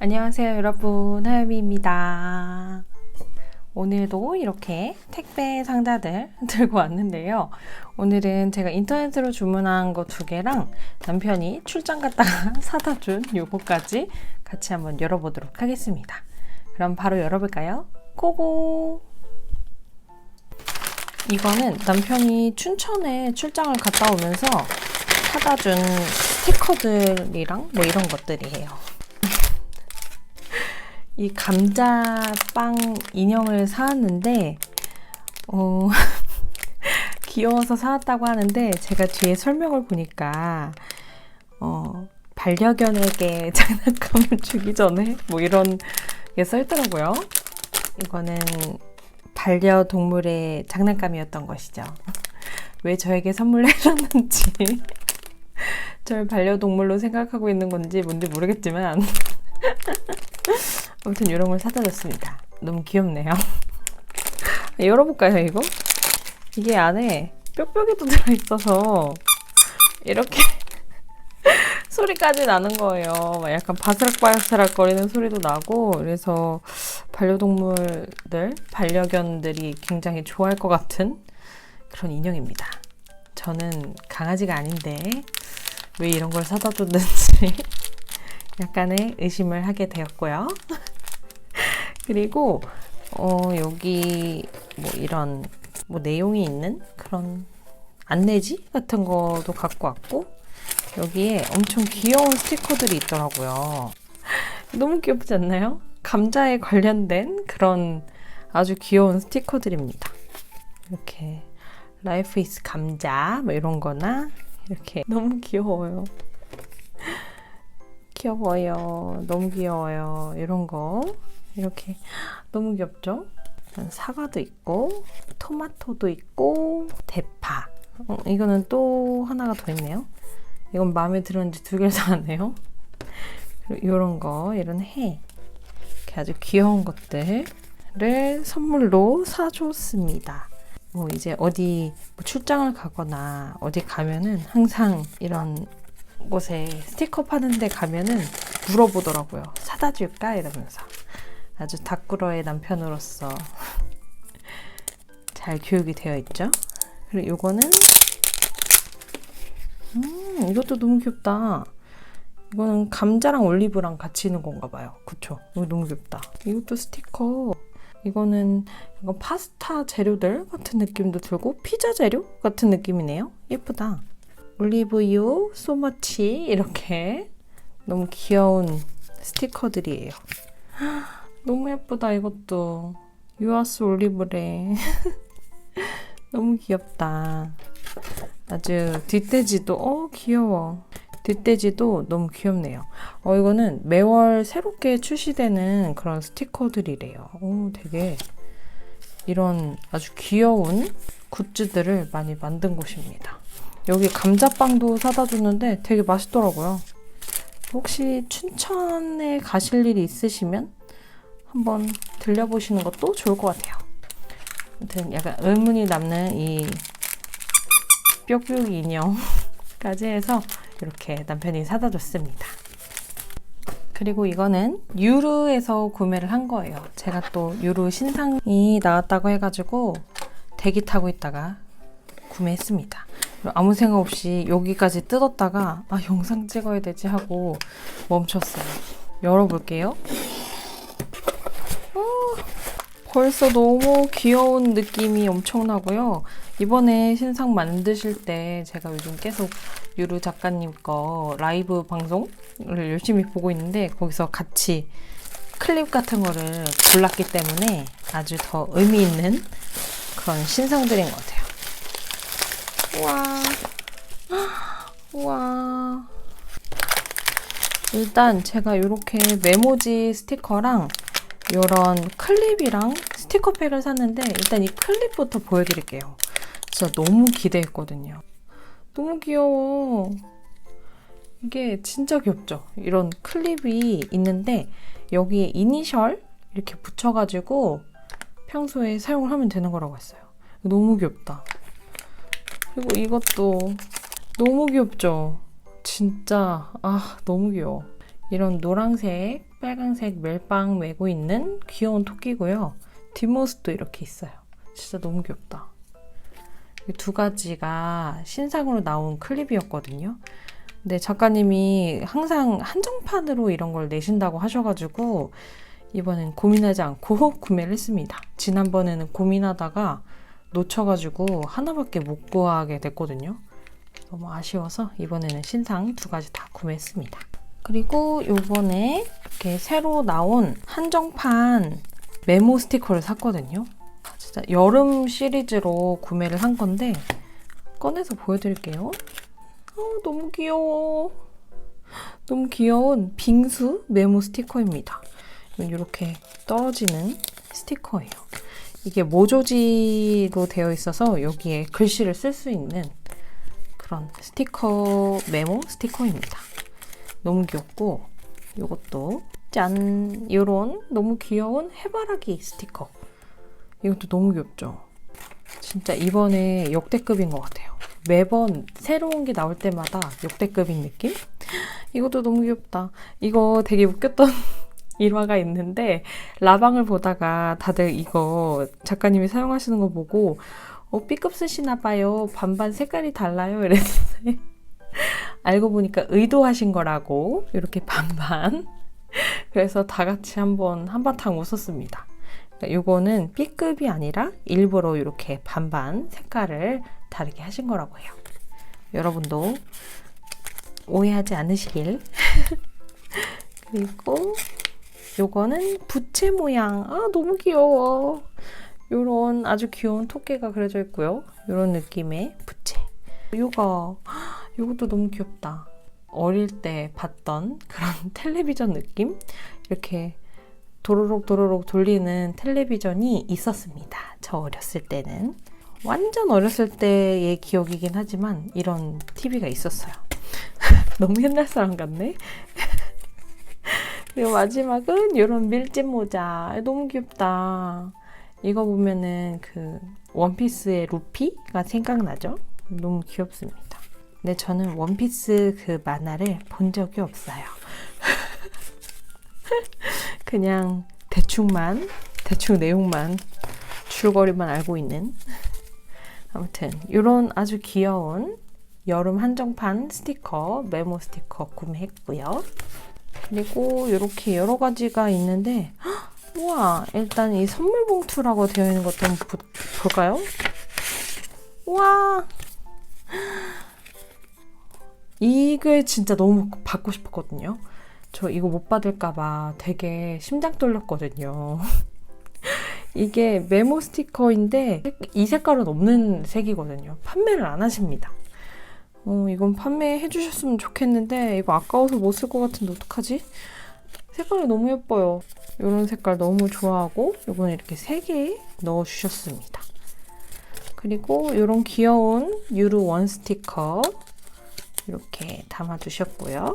안녕하세요 여러분. 하유미입니다. 오늘도 이렇게 택배 상자들 들고 왔는데요. 오늘은 제가 인터넷으로 주문한 거 두 개랑 남편이 출장 갔다가 사다 준 요거까지 같이 한번 열어보도록 하겠습니다. 그럼 바로 열어볼까요? 고고 이거는 남편이 춘천에 출장을 갔다 오면서 사다 준 스티커들이랑 뭐 이런 것들이에요 이 감자빵 인형을 사왔는데 어, 귀여워서 사왔다고 하는데 제가 뒤에 설명을 보니까 어, 반려견에게 장난감을 주기 전에 뭐 이런 게 써있더라고요. 이거는 반려동물의 장난감이었던 것이죠. 왜 저에게 선물을 해줬는지 절 반려동물로 생각하고 있는 건지 뭔지 모르겠지만 아무튼 이런 걸 사다 줬습니다. 너무 귀엽네요. 열어볼까요, 이거? 이게 안에 뾱뾱이도 들어있어서 이렇게 소리까지 나는 거예요. 막 약간 바스락바스락 거리는 소리도 나고 그래서 반려동물들, 반려견들이 굉장히 좋아할 것 같은 그런 인형입니다. 저는 강아지가 아닌데 왜 이런 걸 사다 줬는지 약간의 의심을 하게 되었고요. 그리고 어, 여기 뭐 이런 뭐 내용이 있는 그런 안내지 같은 것도 갖고 왔고 여기에 엄청 귀여운 스티커들이 있더라고요. 너무 귀엽지 않나요? 감자에 관련된 그런 아주 귀여운 스티커들입니다. 이렇게 라이프 이스 감자 뭐 이런 거나 이렇게 너무 귀여워요. 귀여워요. 너무 귀여워요. 이런 거. 이렇게 너무 귀엽죠? 사과도 있고, 토마토도 있고, 대파. 어, 이거는 또 하나가 더 있네요. 이건 마음에 들었는지 두 개를. 그리고 이런 거, 이런 해. 이렇게 아주 귀여운 것들을 선물로 사줬습니다. 뭐 이제 어디 뭐 출장을 가거나 어디 가면은 항상 이런 곳에 스티커 파는 데 가면은 물어보더라고요. 사다 줄까? 이러면서. 아주 닭구러의 남편으로서 잘 교육이 되어 있죠. 그리고 요거는 음, 이것도 너무 귀엽다. 이거는 감자랑 올리브랑 같이 있는 건가 봐요. 그쵸? 이거 너무 귀엽다. 이것도 스티커. 이거는 약간 파스타 재료들 같은 느낌도 들고 피자 재료 같은 느낌이네요. 예쁘다. 올리브유, 소머치 이렇게 너무 귀여운 스티커들이에요. 너무 예쁘다 이것도. 유아스 올리브래. 너무 귀엽다. 아주 뒷돼지도 어 귀여워. 뒷돼지도 너무 귀엽네요. 어 이거는 매월 새롭게 출시되는 그런 스티커들이래요. 오 되게 이런 아주 귀여운 굿즈들을 많이 만든 곳입니다. 여기 감자빵도 사다 줬는데 되게 맛있더라고요. 혹시 춘천에 가실 일이 있으시면 한번 들려보시는 것도 좋을 것 같아요. 아무튼 약간 의문이 남는 이 뾱뾱이 인형까지 해서 이렇게 남편이 사다 줬습니다. 그리고 이거는 유르에서 구매를 한 거예요. 제가 또 유르 신상이 나왔다고 해가지고 대기 타고 있다가 구매했습니다. 아무 생각 없이 여기까지 뜯었다가 아 영상 찍어야 되지 하고 멈췄어요. 열어볼게요. 어, 벌써 너무 귀여운 느낌이 엄청나고요. 이번에 신상 만드실 때 제가 요즘 계속 유루 작가님 거 라이브 방송을 열심히 보고 있는데 거기서 같이 클립 같은 거를 골랐기 때문에 아주 더 의미 있는 그런 신상들인 것 같아요. 우와. 우와. 일단 제가 이렇게 메모지 스티커랑 이런 클립이랑 스티커팩을 샀는데 일단 이 클립부터 보여드릴게요. 진짜 너무 기대했거든요. 너무 귀여워. 이게 진짜 귀엽죠? 이런 클립이 있는데 여기에 이니셜 이렇게 붙여가지고 평소에 사용을 하면 되는 거라고 했어요. 너무 귀엽다. 그리고 이것도 너무 귀엽죠? 진짜 아 너무 귀여워. 이런 노란색, 빨간색 멜빵 메고 있는 귀여운 토끼고요. 뒷모습도 이렇게 있어요. 진짜 너무 귀엽다. 이두 가지가 신상으로 나온 클립이었거든요. 근데 작가님이 항상 한정판으로 이런 걸 내신다고 하셔가지고 이번엔 고민하지 않고 구매를 했습니다. 지난번에는 고민하다가 놓쳐가지고 하나밖에 못 구하게 됐거든요. 너무 아쉬워서 이번에는 신상 두 가지 다 구매했습니다. 그리고 요번에 이렇게 새로 나온 한정판 메모 스티커를 샀거든요. 아, 진짜 여름 시리즈로 구매를 한 건데 꺼내서 보여드릴게요. 어, 너무 귀여워. 너무 귀여운 빙수 메모 스티커입니다. 이렇게 떨어지는 스티커예요. 이게 모조지로 되어 있어서 여기에 글씨를 쓸 수 있는 그런 스티커 메모 스티커입니다. 너무 귀엽고 이것도 짠 이런 너무 귀여운 해바라기 스티커 이것도 너무 귀엽죠. 진짜 이번에 역대급인 것 같아요. 매번 새로운 게 나올 때마다 역대급인 느낌? 이것도 너무 귀엽다. 이거 되게 웃겼던 일화가 있는데 라방을 보다가 다들 이거 작가님이 사용하시는 거 보고 어, B급 쓰시나 봐요. 반반 색깔이 달라요. 이랬는데 알고 보니까 의도하신 거라고 이렇게 반반 그래서 다 같이 한번 한바탕 웃었습니다. 그러니까 요거는 B급이 아니라 일부러 이렇게 반반 색깔을 다르게 하신 거라고 해요. 여러분도 오해하지 않으시길. 그리고 요거는 부채 모양. 아, 너무 귀여워. 요런 아주 귀여운 토끼가 그려져 있고요. 요런 느낌의 부채. 요거, 요것도 너무 귀엽다. 어릴 때 봤던 그런 텔레비전 느낌? 이렇게 도로록 도로록 돌리는 텔레비전이 있었습니다. 저 어렸을 때는. 완전 어렸을 때의 기억이긴 하지만 이런 TV가 있었어요. 너무 옛날 사람 같네. 그리고 마지막은 이런 밀짚 모자. 너무 귀엽다. 이거 보면은 그 원피스의 루피가 생각나죠? 너무 귀엽습니다. 근데 저는 원피스 그 만화를 본 적이 없어요. 그냥 대충만, 대충 내용만, 줄거리만 알고 있는. 아무튼, 이런 아주 귀여운 여름 한정판 스티커, 메모 스티커 구매했고요. 그리고 이렇게 여러 가지가 있는데, 헉, 우와, 일단 이 선물 봉투라고 되어 있는 것도 볼까요? 우와! 이게 진짜 너무 받고 싶었거든요. 저 이거 못 받을까봐 되게 심장 떨렸거든요. 이게 메모 스티커인데 이 색깔은 없는 색이거든요. 판매를 안 하십니다. 어, 이건 판매해 주셨으면 좋겠는데 이거 아까워서 못 쓸 것 같은데 어떡하지? 색깔이 너무 예뻐요. 이런 색깔 너무 좋아하고 이건 이렇게 3개 넣어주셨습니다. 그리고 이런 귀여운 유루 원 스티커 이렇게 담아주셨고요.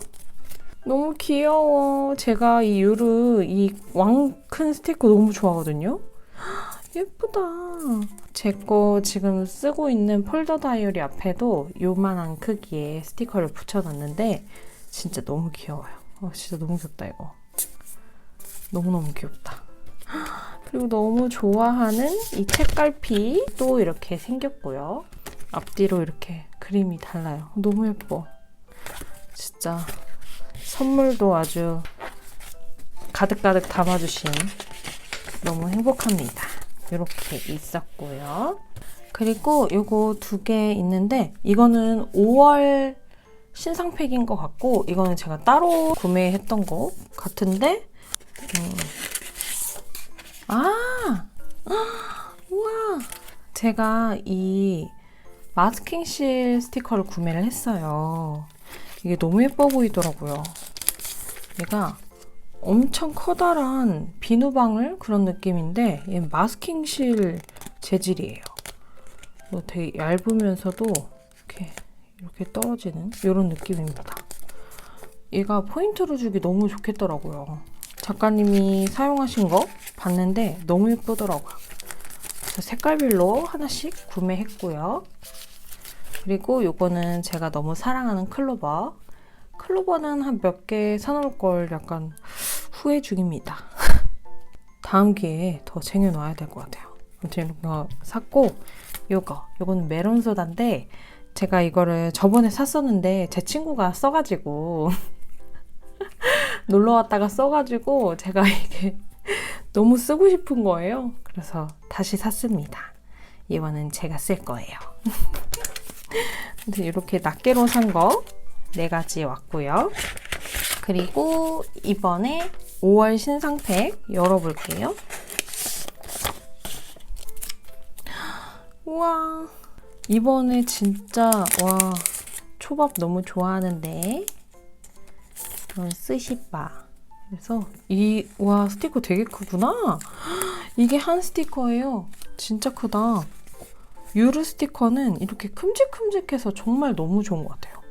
너무 귀여워. 제가 이 유루 이왕 큰 스티커 너무 좋아하거든요. 예쁘다. 제 거 지금 쓰고 있는 폴더 다이어리 앞에도 요만한 크기의 스티커를 붙여놨는데 진짜 너무 귀여워요. 어, 진짜 너무 귀엽다 이거. 너무너무 귀엽다. 그리고 너무 좋아하는 이 책갈피도 이렇게 생겼고요. 앞뒤로 이렇게 그림이 달라요. 너무 예뻐. 진짜 선물도 아주 가득가득 담아주신 너무 행복합니다. 이렇게 있었고요. 그리고 요거 두 개 있는데 이거는 5월 신상팩인 것 같고 이거는 제가 따로 구매했던 거 같은데 음. 아 우와 제가 이 마스킹실 스티커를 구매를 했어요. 이게 너무 예뻐 보이더라고요. 얘가 엄청 커다란 비누방울 그런 느낌인데 얘 마스킹실 재질이에요. 뭐 되게 얇으면서도 이렇게 이렇게 떨어지는 이런 느낌입니다. 얘가 포인트를 주기 너무 좋겠더라고요. 작가님이 사용하신 거 봤는데 너무 예쁘더라고요. 색깔별로 하나씩 구매했고요. 그리고 요거는 제가 너무 사랑하는 클로버. 클로버는 한 몇 개 사놓을 걸 약간 후회 중입니다. 다음 기회에 더 쟁여놔야 될 것 같아요. 아무튼 이거 샀고 요거 요거는 메론 소다인데 제가 이거를 저번에 샀었는데 제 친구가 써가지고 놀러 왔다가 써가지고 제가 이게 너무 쓰고 싶은 거예요. 그래서 다시 샀습니다. 이거는 제가 쓸 거예요. 이렇게 낱개로 산 거 네 가지 왔고요. 그리고 이번에 5월 신상팩 열어볼게요. 우와. 이번에 진짜, 와, 초밥 너무 좋아하는데. 이런 스시바. 그래서 이, 와, 스티커 되게 크구나. 이게 한 스티커예요. 진짜 크다. 유르 스티커는 이렇게 큼직큼직해서 정말 너무 좋은 것 같아요.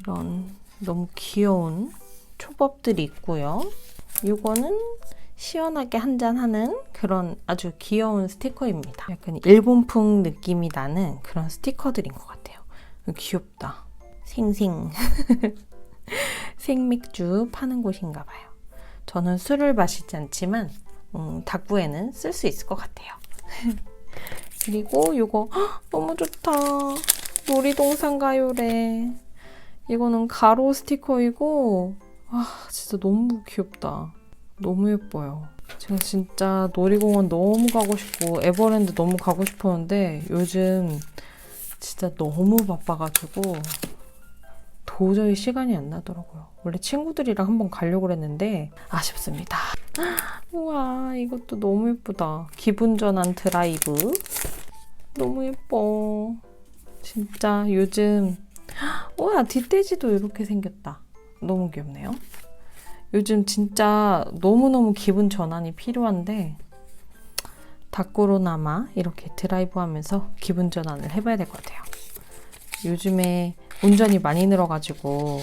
이런 너무 귀여운 초밥들이 있고요. 이거는 시원하게 한잔하는 그런 아주 귀여운 스티커입니다. 약간 일본풍 느낌이 나는 그런 스티커들인 것 같아요. 귀엽다. 생생. 생맥주 파는 곳인가 봐요. 저는 술을 마시지 않지만 음, 닭부에는 쓸 수 있을 것 같아요. 그리고 이거 너무 좋다. 놀이동산 가요래. 이거는 가로 스티커이고 아 진짜 너무 귀엽다. 너무 예뻐요. 제가 진짜 놀이공원 너무 가고 싶고 에버랜드 너무 가고 싶었는데 요즘 진짜 너무 바빠가지고 도저히 시간이 안 나더라고요. 원래 친구들이랑 한번 가려고 그랬는데 아쉽습니다. 우와 이것도 너무 예쁘다. 기분 전환 드라이브 너무 예뻐. 진짜 요즘 우와 뒷돼지도 이렇게 생겼다. 너무 귀엽네요. 요즘 진짜 너무너무 기분 전환이 필요한데 닭고로나마 이렇게 드라이브 하면서 기분 전환을 해봐야 될 것 같아요. 요즘에 운전이 많이 늘어가지고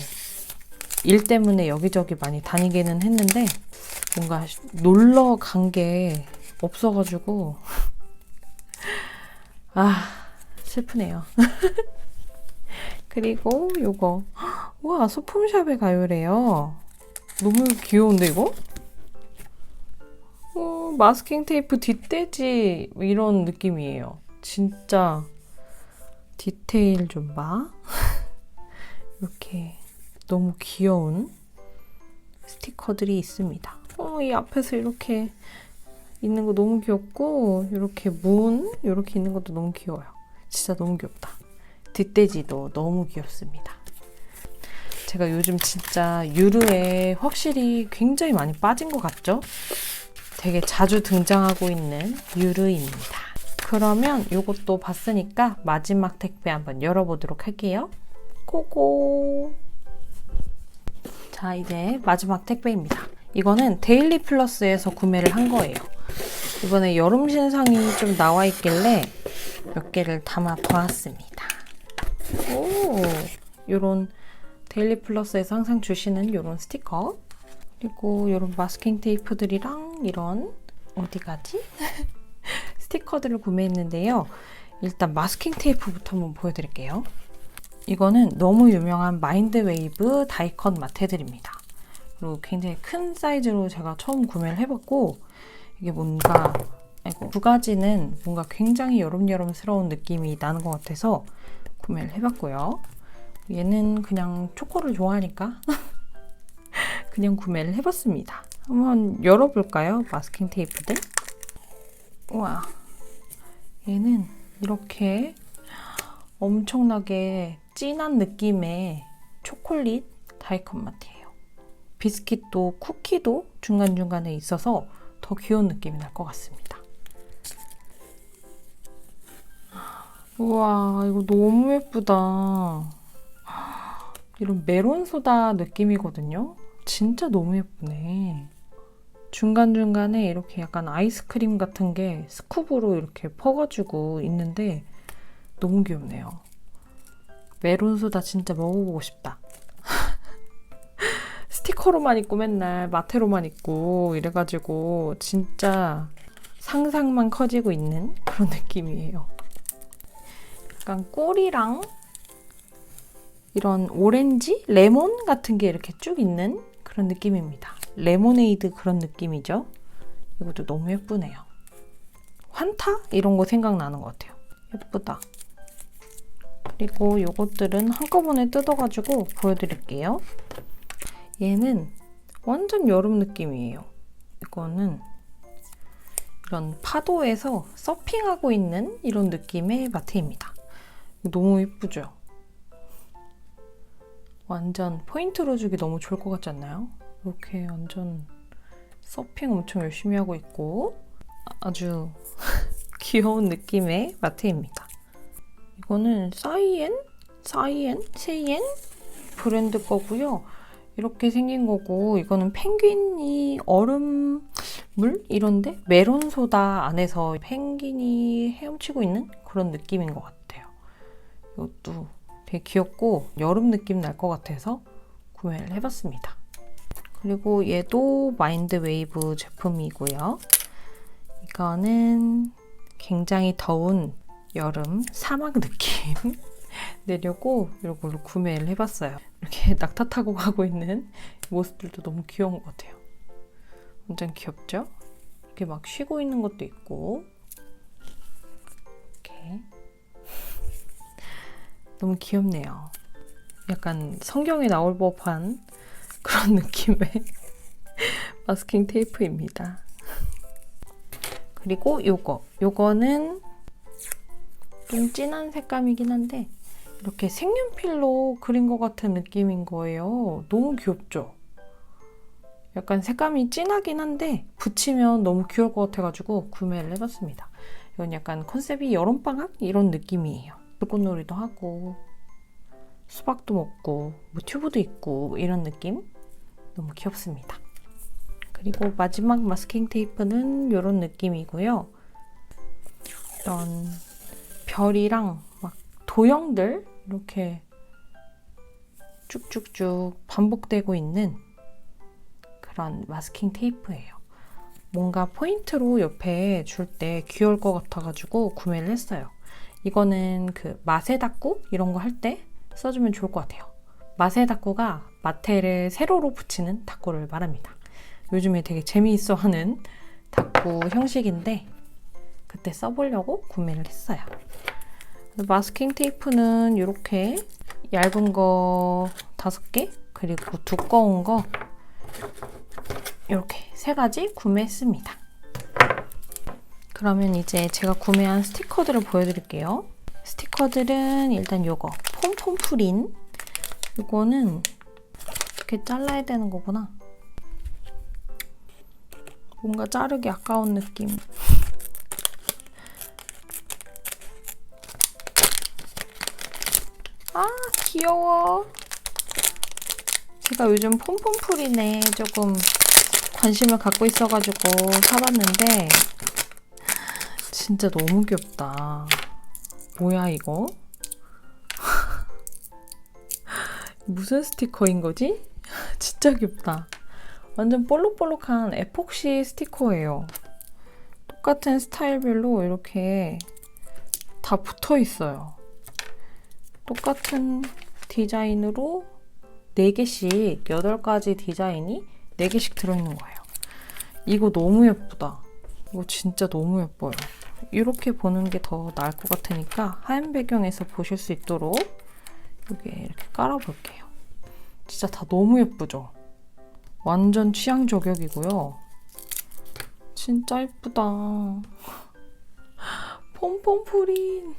일 때문에 여기저기 많이 다니기는 했는데 뭔가 놀러 간 게 없어가지고 아 슬프네요. 그리고 요거 와 소품샵에 가요래요. 너무 귀여운데 이거? 어, 마스킹 테이프 뒷돼지 이런 느낌이에요. 진짜 디테일 좀 봐. 이렇게 너무 귀여운 스티커들이 있습니다. 어, 이 앞에서 이렇게 있는 거 너무 귀엽고 이렇게 문 이렇게 있는 것도 너무 귀여워요. 진짜 너무 귀엽다. 뒷돼지도 너무 귀엽습니다. 제가 요즘 진짜 유르에 확실히 굉장히 많이 빠진 것 같죠? 되게 자주 등장하고 있는 유르입니다. 그러면 이것도 봤으니까 마지막 택배 한번 열어보도록 할게요. 고고! 자, 이제 마지막 택배입니다. 이거는 데일리 플러스에서 구매를 한 거예요. 이번에 여름 신상이 좀 나와 있길래 몇 개를 담아 보았습니다. 오, 요런 데일리 플러스에서 항상 주시는 이런 스티커 그리고 이런 마스킹 테이프들이랑 이런 어디 가지? 스티커들을 구매했는데요. 일단 마스킹 테이프부터 한번 보여드릴게요. 이거는 너무 유명한 마인드 웨이브 다이컨 마테들입니다. 그리고 굉장히 큰 사이즈로 제가 처음 구매를 해봤고 이게 뭔가 아이고, 두 가지는 뭔가 굉장히 여름여름스러운 느낌이 나는 것 같아서 구매를 해봤고요. 얘는 그냥 초코를 좋아하니까 그냥 구매를 해봤습니다. 한번 열어볼까요? 마스킹 테이프들. 우와. 얘는 이렇게 엄청나게 진한 느낌의 초콜릿 다이컨 맛이에요. 비스킷도 쿠키도 중간중간에 있어서 더 귀여운 느낌이 날 것 같습니다. 우와, 이거 너무 예쁘다. 이런 메론 소다 느낌이거든요. 진짜 너무 예쁘네. 중간중간에 이렇게 약간 아이스크림 같은 게 스쿱으로 이렇게 퍼가지고 있는데 너무 귀엽네요. 메론 소다 진짜 먹어보고 싶다. 스티커로만 있고 맨날 마테로만 있고 이래가지고 진짜 상상만 커지고 있는 그런 느낌이에요. 약간 꿀이랑 이런 오렌지, 레몬 같은 게 이렇게 쭉 있는 그런 느낌입니다. 레모네이드 그런 느낌이죠. 이것도 너무 예쁘네요. 환타? 이런 거 생각나는 것 같아요. 예쁘다. 그리고 이것들은 한꺼번에 뜯어가지고 보여드릴게요. 얘는 완전 여름 느낌이에요. 이거는 이런 파도에서 서핑하고 있는 이런 느낌의 마트입니다. 너무 예쁘죠? 완전 포인트로 주기 너무 좋을 것 같지 않나요? 이렇게 완전 서핑 엄청 열심히 하고 있고 아주 귀여운 느낌의 마트입니다. 이거는 사이엔? 사이엔? 세이엔? 브랜드 거고요. 이렇게 생긴 거고 이거는 펭귄이 얼음 물 이런데 메론 소다 안에서 펭귄이 헤엄치고 있는 그런 느낌인 것 같아요. 이것도 되게 귀엽고 여름 느낌 날 것 같아서 구매를 해봤습니다. 그리고 얘도 마인드 웨이브 제품이고요. 이거는 굉장히 더운 여름 사막 느낌 내려고 이런 걸로 구매를 해봤어요. 이렇게 낙타 타고 가고 있는 모습들도 너무 귀여운 것 같아요. 완전 귀엽죠? 이렇게 막 쉬고 있는 것도 있고 이렇게 너무 귀엽네요. 약간 성경에 나올 법한 그런 느낌의 마스킹 테이프입니다. 그리고 요거 요거는 좀 진한 색감이긴 한데 이렇게 색연필로 그린 것 같은 느낌인 거예요. 너무 귀엽죠? 약간 색감이 진하긴 한데 붙이면 너무 귀여울 것 같아가지고 구매를 해봤습니다. 이건 약간 컨셉이 여름방학 이런 느낌이에요. 불꽃놀이도 하고 수박도 먹고 뭐 튜브도 있고 이런 느낌 너무 귀엽습니다. 그리고 마지막 마스킹 테이프는 이런 느낌이고요. 이런 별이랑 막 도형들 이렇게 쭉쭉쭉 반복되고 있는 그런 마스킹 테이프예요. 뭔가 포인트로 옆에 줄 때 귀여울 것 같아가지고 구매를 했어요. 이거는 그 마세 닦고 이런 거 할 때 써주면 좋을 것 같아요. 마세 닦고가 마테를 세로로 붙이는 닦고를 말합니다. 요즘에 되게 재미있어 하는 닦고 형식인데 그때 써보려고 구매를 했어요. 마스킹 테이프는 이렇게 얇은 거 다섯 개 그리고 두꺼운 거 이렇게 세 가지 구매했습니다. 그러면 이제 제가 구매한 스티커들을 보여드릴게요. 스티커들은 일단 요거 폼폼 프린 이거는 이렇게 잘라야 되는 거구나. 뭔가 자르기 아까운 느낌. 아 귀여워. 제가 요즘 폼폼프린에 조금 관심을 갖고 있어가지고 사봤는데 진짜 너무 귀엽다. 뭐야 이거? 무슨 스티커인 거지? 진짜 귀엽다. 완전 볼록볼록한 에폭시 스티커예요. 똑같은 스타일별로 이렇게 다 붙어 있어요. 똑같은 디자인으로 4개씩 8가지 디자인이 4개씩 들어있는 거예요. 이거 너무 예쁘다. 이거 진짜 너무 예뻐요. 이렇게 보는 게 더 나을 것 같으니까 하얀 배경에서 보실 수 있도록 여기 이렇게 깔아볼게요. 진짜 다 너무 예쁘죠? 완전 취향 저격이고요. 진짜 예쁘다. 폼폼프린.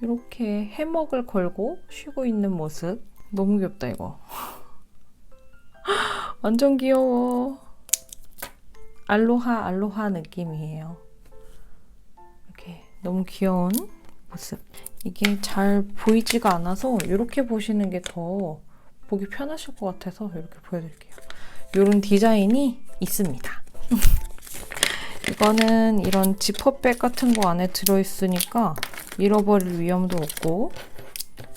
이렇게 해먹을 걸고 쉬고 있는 모습. 너무 귀엽다, 이거. 완전 귀여워. 알로하, 알로하 느낌이에요. 이렇게 너무 귀여운 모습. 이게 잘 보이지가 않아서 이렇게 보시는 게 더 보기 편하실 것 같아서 이렇게 보여드릴게요. 이런 디자인이 있습니다. 이거는 이런 지퍼백 같은 거 안에 들어있으니까 잃어버릴 위험도 없고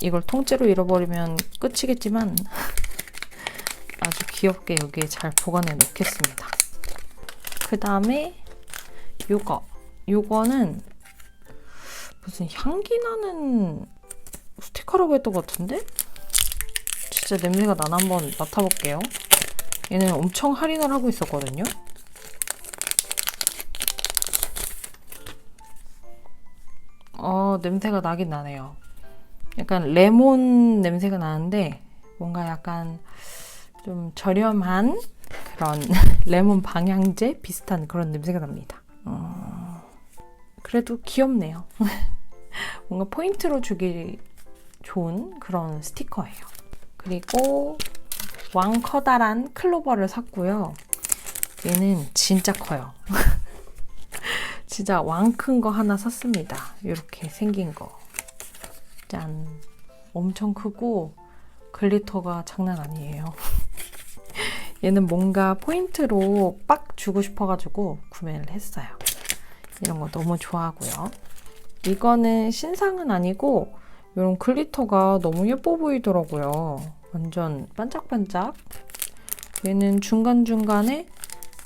이걸 통째로 잃어버리면 끝이겠지만 아주 귀엽게 여기에 잘 보관해 놓겠습니다. 그 다음에 요거. 요거는 무슨 향기 나는 스티커라고 했던 것 같은데? 진짜 냄새가 나나 한번 맡아볼게요. 얘는 엄청 할인을 하고 있었거든요. 어, 냄새가 나긴 나네요. 약간 레몬 냄새가 나는데 뭔가 약간 좀 저렴한 그런 레몬 방향제 비슷한 그런 냄새가 납니다. 어, 그래도 귀엽네요. 뭔가 포인트로 주기 좋은 그런 스티커예요. 그리고 왕 커다란 클로버를 샀고요. 얘는 진짜 커요. 진짜 왕 큰 거 하나 샀습니다. 이렇게 생긴 거. 짠. 엄청 크고 글리터가 장난 아니에요. 얘는 뭔가 포인트로 빡 주고 싶어가지고 구매를 했어요. 이런 거 너무 좋아하고요. 이거는 신상은 아니고 이런 글리터가 너무 예뻐 보이더라고요. 완전 반짝반짝. 얘는 중간중간에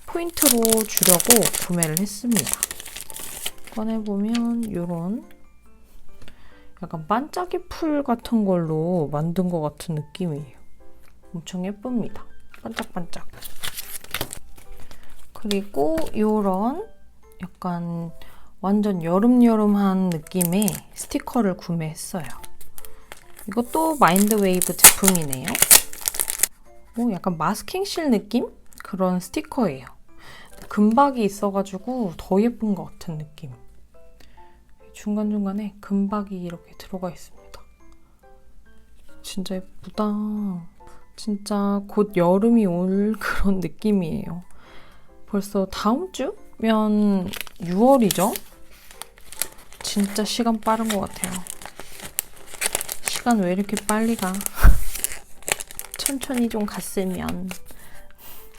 포인트로 주려고 구매를 했습니다. 꺼내보면 이런 약간 반짝이 풀 같은 걸로 만든 것 같은 느낌이에요. 엄청 예쁩니다. 반짝반짝. 그리고 이런 약간 완전 여름여름한 느낌의 스티커를 구매했어요. 이것도 마인드웨이브 제품이네요. 오, 약간 마스킹실 느낌? 그런 스티커예요. 금박이 있어가지고 더 예쁜 것 같은 느낌. 중간중간에 금박이 이렇게 들어가 있습니다. 진짜 예쁘다. 진짜 곧 여름이 올 그런 느낌이에요. 벌써 다음 주면 6월이죠? 진짜 시간 빠른 것 같아요. 시간 왜 이렇게 빨리 가? 천천히 좀 갔으면.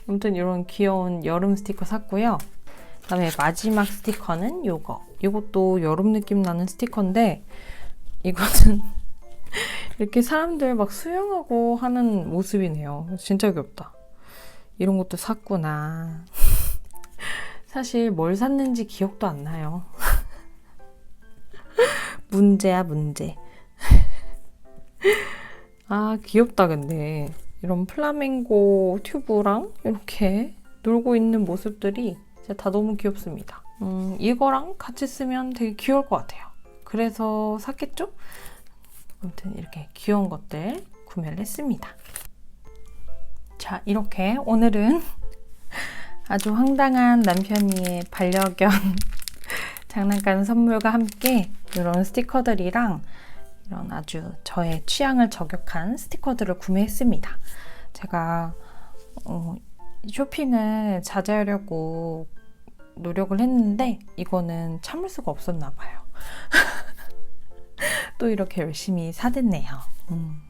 아무튼 이런 귀여운 여름 스티커 샀고요. 그다음에 마지막 스티커는 요거. 이것도 여름 느낌 나는 스티커인데 이거는 이렇게 사람들 막 수영하고 하는 모습이네요. 진짜 귀엽다. 이런 것도 샀구나. 사실 뭘 샀는지 기억도 안 나요. 문제야, 문제. 아, 귀엽다, 근데. 이런 플라멩고 튜브랑 이렇게 놀고 있는 모습들이 다 너무 귀엽습니다. 음, 이거랑 같이 쓰면 되게 귀여울 것 같아요. 그래서 샀겠죠? 아무튼 이렇게 귀여운 것들 구매를 했습니다. 자, 이렇게 오늘은 아주 황당한 남편이의 반려견 장난감 선물과 함께 이런 스티커들이랑 이런 아주 저의 취향을 저격한 스티커들을 구매했습니다. 제가 어, 쇼핑을 자제하려고 노력을 했는데 이거는 참을 수가 없었나 봐요. 또 이렇게 열심히 사댔네요. 음,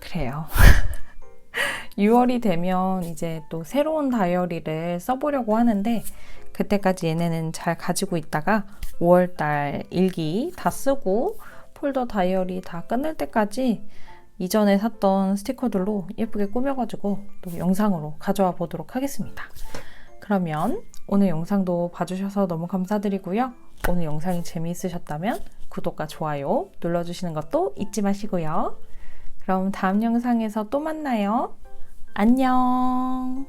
그래요. 6월이 되면 이제 또 새로운 다이어리를 써보려고 하는데 그때까지 얘네는 잘 가지고 있다가 5월달 일기 다 쓰고 폴더 다이어리 다 끝낼 때까지 이전에 샀던 스티커들로 예쁘게 꾸며가지고 또 영상으로 가져와 보도록 하겠습니다. 그러면 오늘 영상도 봐주셔서 너무 감사드리고요. 오늘 영상이 재미있으셨다면 구독과 좋아요 눌러주시는 것도 잊지 마시고요. 그럼 다음 영상에서 또 만나요. 안녕.